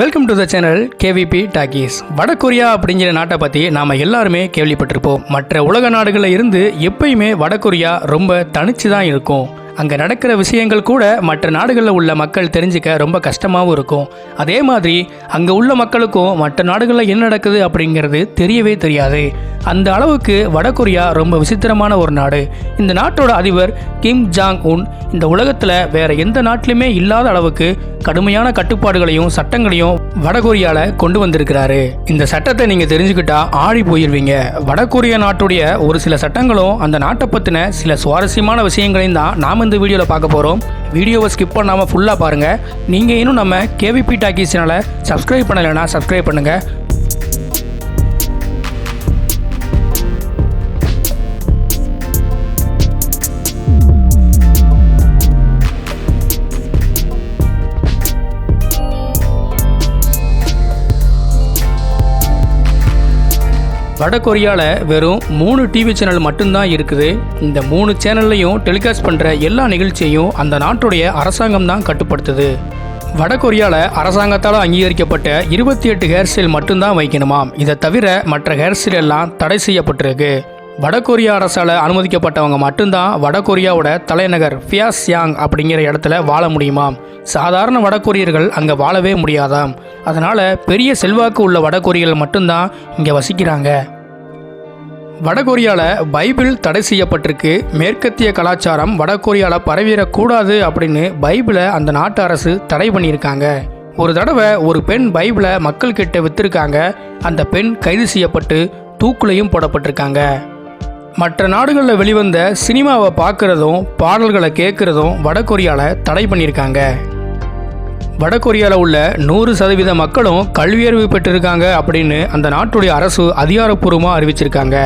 Welcome to the channel KVP talkies வடகொரியா அப்படிங்கிற நாட்டை பற்றி நாம் எல்லாருமே கேள்விப்பட்டிருப்போம். மற்ற உலக நாடுகளில் இருந்து எப்பயுமே வடகொரியா ரொம்ப தனிச்சு தான் இருக்கும். அங்கே நடக்கிற விஷயங்கள் கூட மற்ற நாடுகளில் உள்ள மக்கள் தெரிஞ்சுக்க ரொம்ப கஷ்டமாகவும் இருக்கும். அதே மாதிரி அங்கே உள்ள மக்களுக்கும் மற்ற நாடுகளில் என்ன நடக்குது அப்படிங்கிறது தெரியவே தெரியாது. அந்த அளவுக்கு வடகொரியா ரொம்ப விசித்திரமான ஒரு நாடு. இந்த நாட்டோட அதிபர் கிம் ஜாங் உன் இந்த உலகத்தில் வேற எந்த நாட்டிலுமே இல்லாத அளவுக்கு கடுமையான கட்டுப்பாடுகளையும் சட்டங்களையும் வடகொரியால கொண்டு வந்திருக்கிறாரு. இந்த சட்டத்தை நீங்க தெரிஞ்சுக்கிட்டா ஆடி போயிருவீங்க. வடகொரிய நாட்டுடைய ஒரு சில சட்டங்களும் அந்த நாட்டை பத்தின சில சுவாரஸ்யமான விஷயங்களையும் தான் நாம இந்த வீடியோவில் பார்க்க போறோம். வீடியோவை ஸ்கிப் பண்ணாமல் ஃபுல்லாக பாருங்கள் நீங்கள் இன்னும் நம்ம கேவிபி டாக்கி சேனலை சப்ஸ்கிரைப் பண்ணலைன்னா சப்ஸ்கிரைப் பண்ணுங்க. வட கொரியாவில் வெறும் மூணு டிவி சேனல் மட்டும்தான் இருக்குது. இந்த மூணு சேனல்லையும் டெலிகாஸ்ட் பண்ணுற எல்லா நிகழ்ச்சியையும் அந்த நாட்டுடைய அரசாங்கம் தான் கட்டுப்படுத்துது. வட கொரியாவில் அரசாங்கத்தால் அங்கீகரிக்கப்பட்ட இருபத்தி எட்டு ஹேர் ஸ்டைல் மட்டும்தான் வைக்கணுமாம். இதை தவிர மற்ற ஹேர் ஸ்டைல் எல்லாம் தடை செய்யப்பட்டிருக்கு. வட கொரியா அரசால் அனுமதிக்கப்பட்டவங்க மட்டும்தான் வடகொரியாவோட தலைநகர் ஃபியாஸ்யாங் அப்படிங்கிற இடத்துல வாழ முடியுமாம். சாதாரண வடகொரியர்கள் அங்கே வாழவே முடியாதாம். அதனால் பெரிய செல்வாக்கு உள்ள வடகொரியர்கள் மட்டும்தான் இங்கே வசிக்கிறாங்க. வடகொரியாவில் பைபிள் தடை செய்யப்பட்டிருக்கு. மேற்கத்திய கலாச்சாரம் வடகொரியாவில் பரவிடக்கூடாது அப்படின்னு பைபிளை அந்த நாட்டு அரசு தடை பண்ணியிருக்காங்க. ஒரு தடவை ஒரு பெண் பைபிளை மக்கள்கிட்ட வித்திருக்காங்க. அந்த பெண் கைது செய்யப்பட்டு தூக்குலையும் போடப்பட்டிருக்காங்க. மற்ற நாடுகளில் வெளிவந்த சினிமாவை பார்க்குறதும் பாடல்களை கேட்குறதும் வடகொரியாவில் தடை பண்ணியிருக்காங்க. வடகொரியாவில் உள்ள நூறு சதவீத மக்களும் கல்வியறிவு பெற்றிருக்காங்க அப்படின்னு அந்த நாட்டுடைய அரசு அதிகாரப்பூர்வமாக அறிவிச்சிருக்காங்க.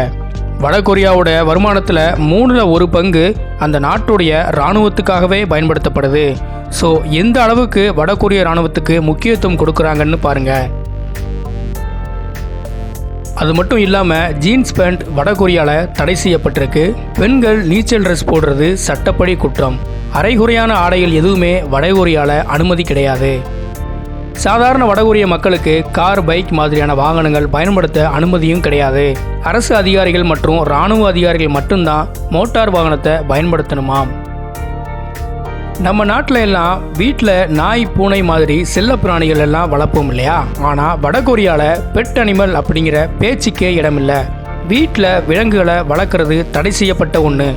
வடகொரியாவோட வருமானத்தில் மூணில் ஒரு பங்கு அந்த நாட்டுடைய இராணுவத்துக்காகவே பயன்படுத்தப்படுது. ஸோ எந்த அளவுக்கு வடகொரிய இராணுவத்துக்கு முக்கியத்துவம் கொடுக்குறாங்கன்னு பாருங்கள் அது மட்டும் இல்லாமல் ஜீன்ஸ் பேண்ட் வடகொரியாவில் தடை செய்யப்பட்டிருக்கு. பெண்கள் நீச்சல் ட்ரெஸ் போடுறது சட்டப்படி குற்றம். அரைகுறையான ஆடைகள் எதுவுமே வடகொரியாவில் அனுமதி கிடையாது. சாதாரண வடகொரிய மக்களுக்கு கார் பைக் மாதிரியான வாகனங்கள் பயன்படுத்த அனுமதியும் கிடையாது. அரசு அதிகாரிகள் மற்றும் இராணுவ அதிகாரிகள் மட்டும்தான் மோட்டார் வாகனத்தை பயன்படுத்தணுமாம். நம்ம நாட்டில் எல்லாம் வீட்டில் நாய் பூனை மாதிரி செல்ல பிராணிகள் எல்லாம் வளர்ப்போம் இல்லையா? ஆனால் வடகொரியாவில் பெட் அனிமல் அப்படிங்கிற பேச்சுக்கே இடமில்லை. வீட்டில் விலங்குகளை வளர்க்குறது தடை செய்யப்பட்ட ஒன்று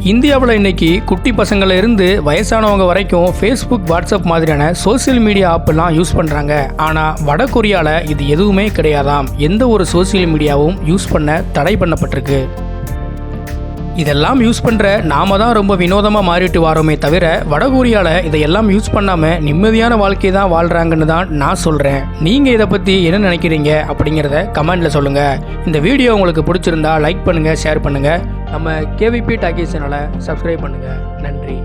இந்தியாவில் இன்னைக்கு குட்டி பசங்கள இருந்து வயசானவங்க வரைக்கும் ஃபேஸ்புக் வாட்ஸ்அப் மாதிரியான சோசியல் மீடியா ஆப்பெல்லாம் யூஸ் பண்ணுறாங்க ஆனால் வடகொரியாவில் இது எதுவுமே கிடையாதாம். எந்த ஒரு சோசியல் மீடியாவும் யூஸ் பண்ண தடை பண்ணப்பட்டிருக்கு. இதெல்லாம் யூஸ் பண்ணுற நாம தான் ரொம்ப வினோதமாக மாறிட்டு வரோமே தவிர வடகொரியாவில் இதையெல்லாம் யூஸ் பண்ணாமல் நிம்மதியான வாழ்க்கை தான் வாழ்கிறாங்கன்னு தான் நான் சொல்கிறேன் நீங்கள் இதை பற்றி என்ன நினைக்கிறீங்க அப்படிங்கிறத கமெண்ட்டில் சொல்லுங்கள் இந்த வீடியோ உங்களுக்கு பிடிச்சிருந்தா லைக் பண்ணுங்கள் ஷேர் பண்ணுங்கள் நம்ம கேவிபி டாக்கி சேனலை சப்ஸ்கிரைப் பண்ணுங்கள் நன்றி.